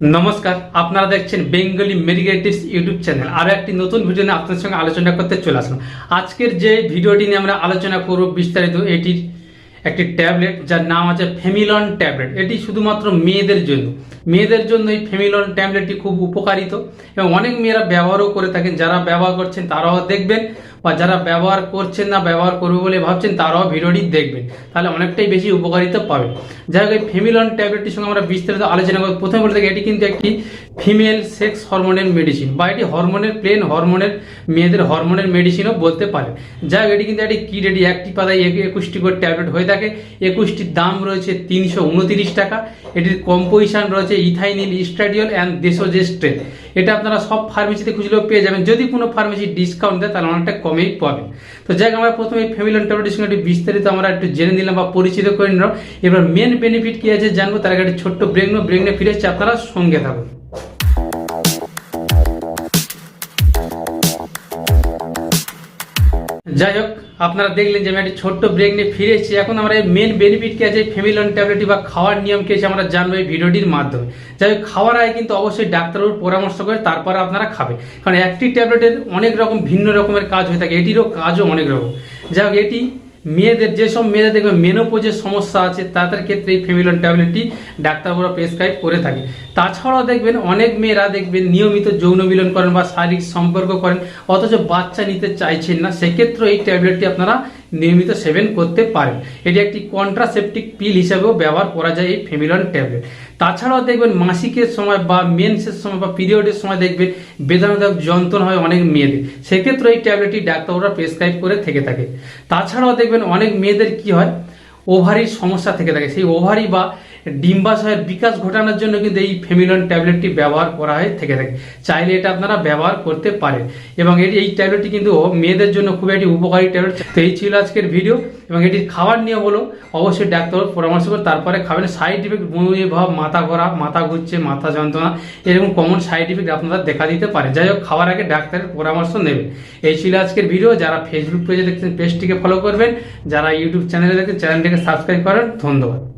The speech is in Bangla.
নমস্কার, আপনারা দেখছেন বেঙ্গলি মেডিকেটিভস ইউটিউব চ্যানেল। আরও একটি নতুন ভিডিও নিয়ে আপনাদের সঙ্গে আলোচনা করতে চলে আসলাম। আজকের যে ভিডিওটি নিয়ে আমরা আলোচনা করব বিস্তারিত, এটির একটি ট্যাবলেট যার নাম আছে ফেমিলন ট্যাবলেট। এটি শুধুমাত্র মেয়েদের জন্য। মেয়েদের জন্য এই ফেমিলন ট্যাবলেটটি খুব উপকারিত এবং অনেক মেয়েরা ব্যবহারও করে থাকেন। যারা ব্যবহার করছেন তারাও দেখবেন বা যারা ব্যবহার করছেন না, ব্যবহার করবে বলে ভাবছেন, তারাও ভিডিওটি দেখবেন। তাহলে অনেকটাই বেশি উপকারিতা পাবেন। যাই হোক, এই ফেমিলন ট্যাবলেটটির সঙ্গে আমরা বিস্তারিত আলোচনা করব। প্রথমে বলতে থাকি, এটি কিন্তু একটি ফিমেল সেক্স হরমোনের মেডিসিন বা এটি হরমোনের প্লেন হরমোনের, মেয়েদের হরমোনের মেডিসিনও বলতে পারে যাই হোক, এটি কিন্তু একটি কিট এটি একটি পাতায় এক- একুশটি করে ট্যাবলেট হয়ে থাকে। একুশটির দাম রয়েছে তিনশো টাকা। এটির কম্পোজিশন রয়েছে ইথাইনিল ইস্ট্রাডিওল অ্যান্ড দেশোজেস্ট্রেন এটা আপনারা সব ফার্মেসিতে খুঁজলেও পেয়ে যাবেন। যদি কোনো ফার্মেসি ডিসকাউন্ট দেয়, তাহলে অনেকটা কমেই পাবে। তো যাই আমরা প্রথমে ফ্যামিলি ট্যাবলেটের সঙ্গে একটু বিস্তারিত আমরা একটু জেনে নিলাম বা পরিচিত করে নিলাম। এবার মেন বেনিফিট কী আছে জানব, তার আগে একটা ছোট্ট ব্রেক নেব। ব্রেক নিয়ে ফিরে এসেছি আপনারা সঙ্গে থাকুন। যাই হোক আপনারা দেখলেন যে আমি একটা ছোট্ট ব্রেক নিয়ে ফিরে এসেছি। এখন আমরা এই মেন বেনিফিট কি আছে? ফেমিলন ট্যাবলেট বা খাওয়ার নিয়ম কি আছে আমরা জানব এই ভিডিওটির মাধ্যমে। যাই হোক খাওয়ার আগে কিন্তু অবশ্যই ডাক্তারবাবুর পরামর্শ করে তারপরে আপনারা খাবে। কারণ একটি ট্যাবলেটের অনেক রকম ভিন্ন রকমের কাজ হয়ে থাকে, এটিরও কাজও অনেক রকম। যাই হোক এটি মেয়েদের যেসব মেয়েদের দেখবে মেনোপোজের সমস্যা আছে, তাদের ক্ষেত্রে এই ফেমিলন ট্যাবলেটটি ডাক্তারবাবুরা প্রেসক্রাইব করে থাকে। তাছাড়াও দেখবেন, অনেক মেয়েরা দেখবেন, নিয়মিত যৌন মিলন করেন বা শারীরিক সম্পর্ক করেন, অথচ বাচ্চা নিতে চাইছেন না, সেক্ষেত্রে এই ট্যাবলেটটি আপনারা নিয়মিত সেবন করতে পারেন। এটি একটি কন্ট্রাসেপটিক পিল হিসাবেও ব্যবহার করা যায় এই ফেমিলন ট্যাবলেট তাছাড়াও দেখবেন মাসিকের সময় বা মেন্সের সময় বা পিরিয়ডের সময় দেখবেন বেদনাদায়ক যন্ত্রণা হয় অনেক মেয়েদের। সেক্ষেত্রে এই ট্যাবলেটটি ডাক্তাররা প্রেসক্রাইব করে থেকে থাকে। তাছাড়াও দেখবেন অনেক মেয়েদের কি হয়? ওভারির সমস্যা থেকে থাকে। সেই ওভারি বা ডিম্বাশয়ের বিকাশ ঘটানোর জন্য কিন্তু এই ফেমিলন ট্যাবলেটটি ব্যবহার করা হয় থেকে থাকে। চাইলে এটা আপনারা ব্যবহার করতে পারেন। এবং এটি, এই ট্যাবলেটটি কিন্তু মেয়েদের জন্য খুব একটি উপকারী ট্যাবলেট। তো এই ছিল আজকের ভিডিও। এবং এটির খাওয়ার নিয়ম হলো, অবশ্যই ডাক্তার পরামর্শ করে তারপরে খাবেন। সাইড ইফেক্ট বমি ভাব মাথা ঘোরা, মাথা ঘুরছে, মাথা যন্ত্রণা, এরকম কমন সাইড ইফেক্ট আপনারা দেখা দিতে পারে। যাই হোক, খাওয়ার আগে ডাক্তারের পরামর্শ নেবেন। এই ছিল আজকের ভিডিও। যারা ফেসবুক পেজে দেখছেন পেজটিকে ফলো করবেন। যারা ইউটিউব চ্যানেলে দেখছেন চ্যানেলটিকে সাবস্ক্রাইব করেন ধন্যবাদ।